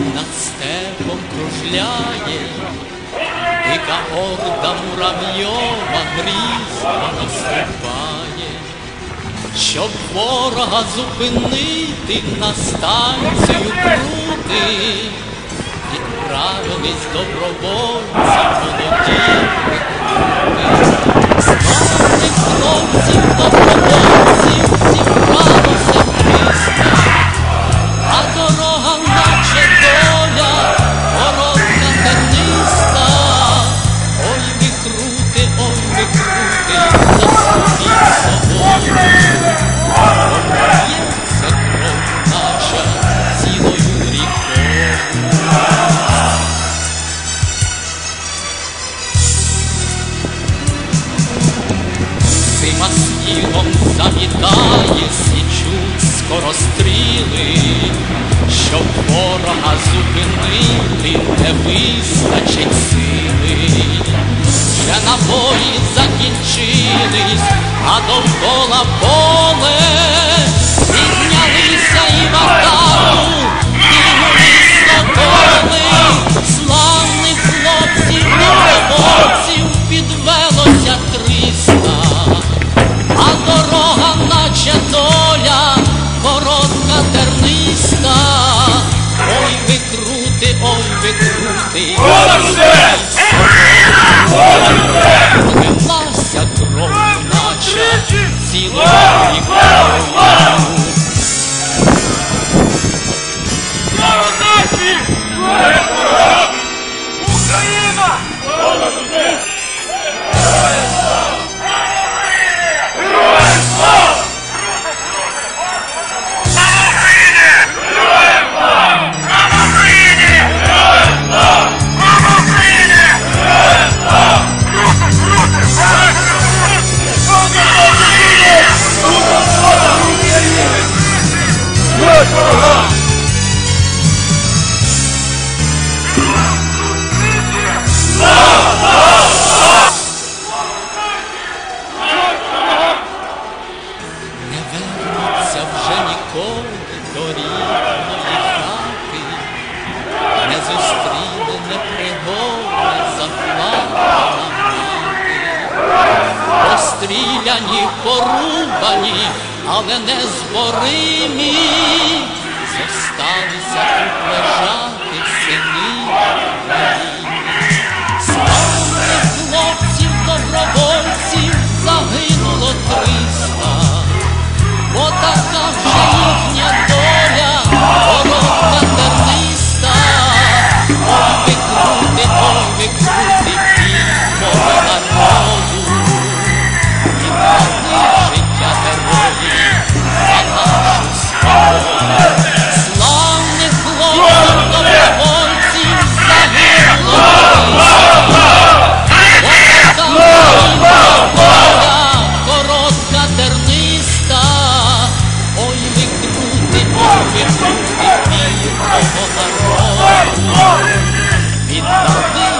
над степом кружляє, Дика орда муравйова грізно наступає, щоб ворога зупинити на станцію крути, відправились добровольці молоді Снігом завітає, січуть скоростріли, щоб ворога зупинити не вистачить сили. Вже набої закінчились, а довкола поле Слава нації! Україна! Героям слава! Слава Україні! погані, порубані, але не зборимі, зосталися тут лежати сині. Love